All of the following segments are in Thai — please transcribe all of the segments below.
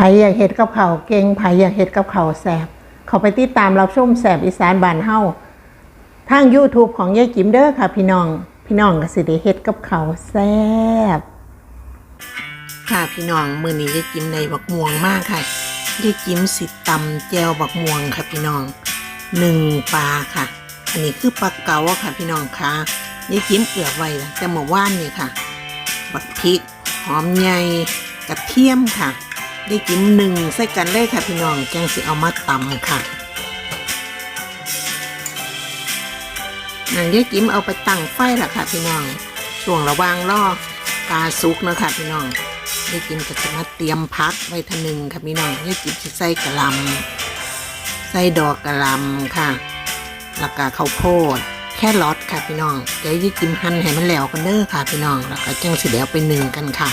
ผอยากเห็ดกับเขาเก่งไผอยากเห็ดกับเขาแสบ เขาไปติดตามรับชมแสบอีสานบานเฮาทาง YouTube ของยายจิ๋มเด้อค่ะ พี่น้อง พี่น้องก็สิได้เฮ็ดกับเขาแซบค่ะพี่น้องมือนี้ยายจิ้มในบักม่วงมากค่ะยายจิ้มสิตำแจวบักม่วงค่ะพี่น้องหนึ่งปลาค่ะ อันนี้คือปลาเก๋าค่ะ พี่น้องค่ะยายจิ้มเอือบไว้แต่เมื่อวานนี่ค่ะ บักพริกหอมใหญ่กระเทียมค่ะ ยายจิ้มหนึ่งใส่กันเลยค่ะพี่น้องจังสิเอามาตำค่ะนั่นยายจิ้มเอาไปตั้งไฟละค่ะพี่น้อง ช่วงระวางรอกาสุกเนาะค่ะพี่น้องยายจิมก็จะมาเตรียมพักไว้ทางหนึ่งค่ะพี่น้องยายจิมจะใส่กระลำใส่ดอกกระลำค่ะแล้วก็ข้าวโพดแค่รอทค่ะพี่น้องเดี๋ยวยายจิมหั่นให้มันแล้วกันเด้อค่ะพี่น้องแล้วก็จังสิเดี๋ยวไปหนึ่งกันค่ะ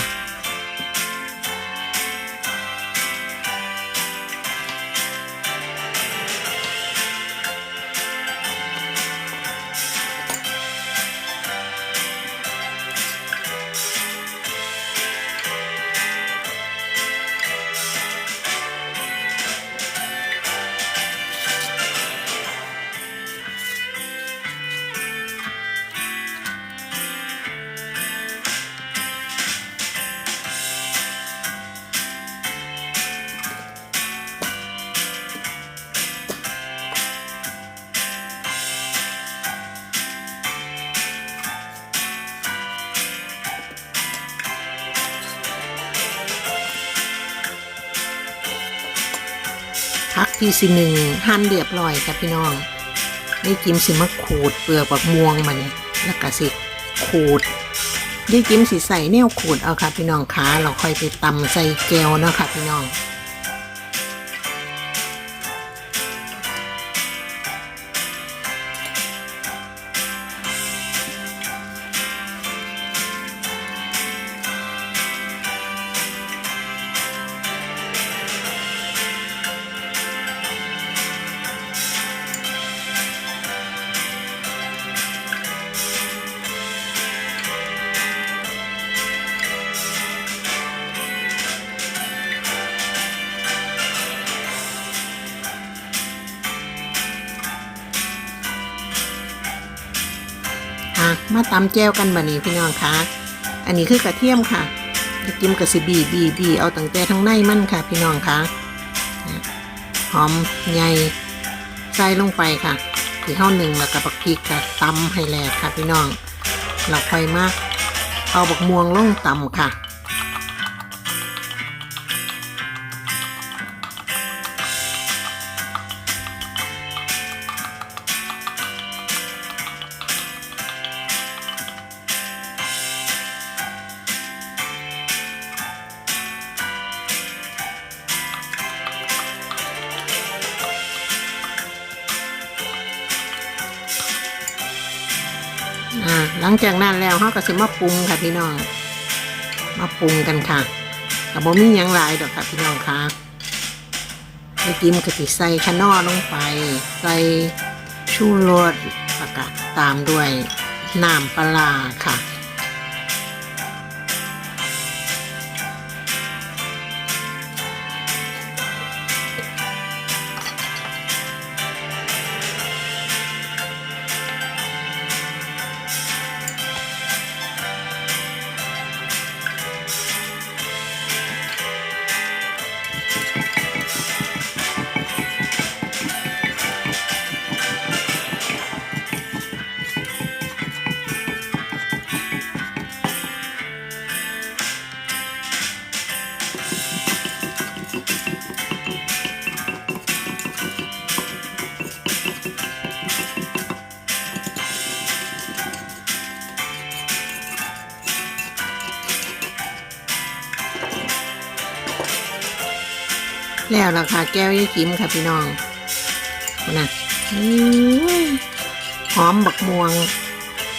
ที่สิหนึ่งหั่นเรียบร้อยค่ะพี่น้องได้กิมสิมาขูดเปลือกบักม่วงมันแล้วก็สิขูดได้กิมสิใส่แนวขูดเอาค่ะพี่น้องขาเราค่อยไปตำใส่แก้วเนาะค่ะพี่น้อง มาตำแจวกันบ่นี้พี่น้องคะอันนี้คือกระเทียมค่ะจะจิ้มกระสิบีบีบีเอาตั้งแต่ทั้งในมันค่ะ พี่น้องคะหอมใหญ่ใส่ลงไปค่ะที่เท่าหนึ่งแล้วกับักพริกค่ะตำให้แหลกค่ะพี่น้องเราค่อยมาเอาบักม่วงลงตำค่ะ ลังจากนั้นแล้วเขาก็สิมาปรุงค่ะพี่น้อง มาปรุงกันค่ะกับบ่มีหยังหลายดอกค่ะพี่น้องค่ะไอ้จิ้มกะทิใส่ขนอลงไป ใส่ชูรสประกาศตามด้วยน้ำปลาค่ะ แล้วราคาแก้วยี่กิมค่ะพี่น้องนะหอมบักม่วง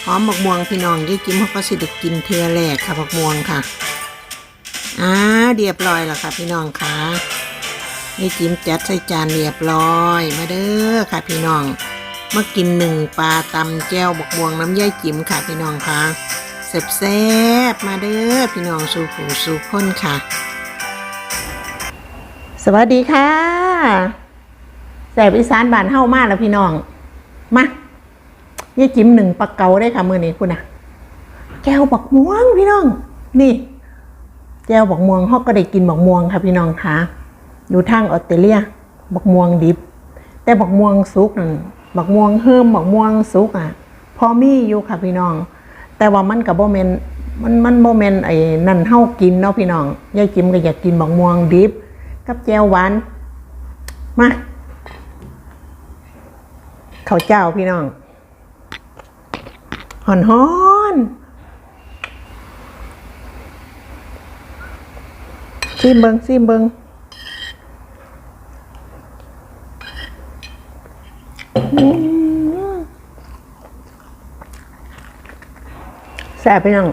หอมบักม่วงพี่น้องยี่กิมเขาก็สิได้กินเทือแรกค่ะบักม่วงค่ะอ่าเรียบร้อยแล้วค่ะพี่น้องค่ะยี่กิมจัดใส่จานเรียบร้อยมาเด้อค่ะพี่น้องมากินหนึ่งปลาตำแก้วบักม่วงน้ำย่ายจิ๋มค่ะพี่น้องค่ะแซ่บๆมาเด้อพี่น้องสู่ผู้สู่คนค่ะ สวัสดีค่ะแสบอีสานบ้านเฮ้ามาแล้วพี่น้อง มายี่จิ้มหนึ่งปลาเก๋าได้ค่ะมือนี้คุณนะแก้วบักม่วงพี่น้อง นี่ แก้วบักม่วงเขาก็ได้กินบักม่วงค่ะพี่น้องค่ะอยู่ทางออสเตรเลียบักม่วงดิบ แต่บักม่วงสุกนั่นบักม่วงเฮิมบักม่วงสุกอะ พอมีอยู่ค่ะพี่น้อง แต่ว่ามันกับโบเมนมันมันโบเมนไอ้นั่นเฮากินเนาะพี่น้องยายจิมก็อยากกินบักม่วงดิบ กับแจวหวาน มาข้าวเจ้าพี่น้องหอนหอนซิมเบิงซิมเบิงแซ่บพี่น้อง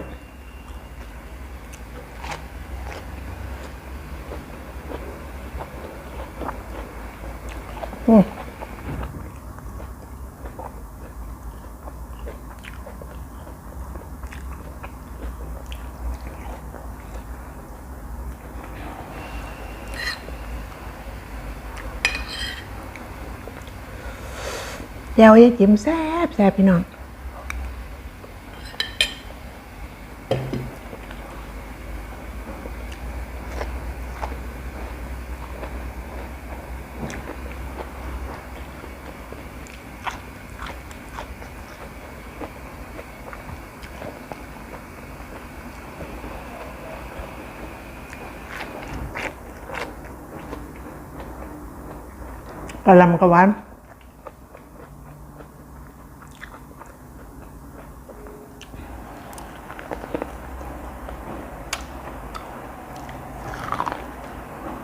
แจวยายจิ๋มแซ่บแซ่บพี่น้องกะหลำกะหวาน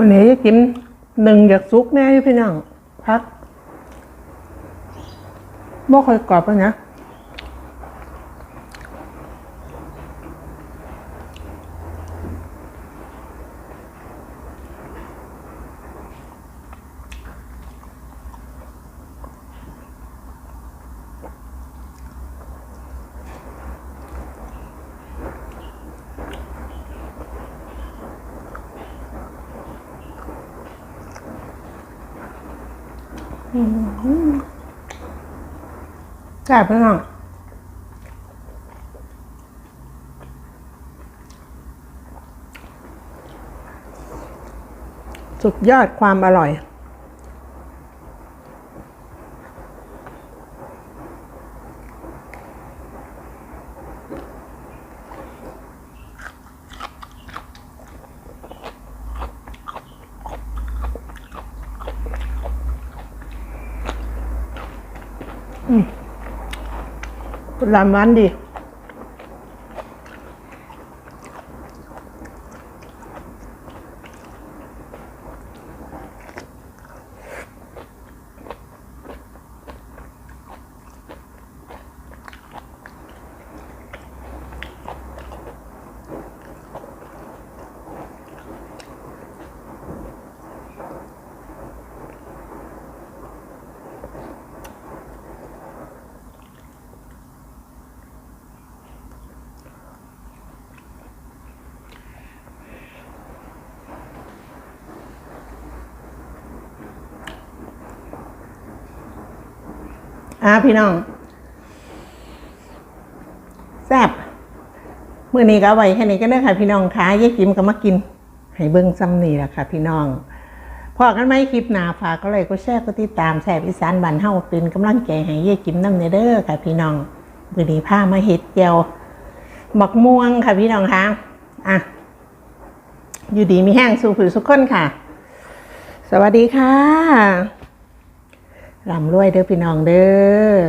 วันนี้จะกินหนึ่งอยากซุกแน่ยู่พี่น้องพักบ่ค่อยกรอบแล้วนะ แซ่บพี่น้อนสุดยอดความอร่อย ลำมันดี อ่าพี่น้องแซ่บมื่อนี้ก็ไว้แค่นี้ก็ได้ค่ะพี่น้องค่ะยายกิมก็มากิน ให้เบิ้งซ้ำนี่แหละค่ะ พี่น้องพอกันไหมคลิปหน้าฝากก็เลยก็แชร์ก็ติดตามแซบอีสานบ้านเฮาเป็นกำลังใจให้ยายกิมน้ำเนเด้อค่ะ พี่น้องมื่อนี้พามาเฮ็ดเจียวบักม่วงค่ะพี่น้องค่ะอะอยู่ดีมีแห้งสู่ผือสุกคนค่ะ สวัสดีค่ะ ร่ำรวยเด้อพี่น้องเด้อ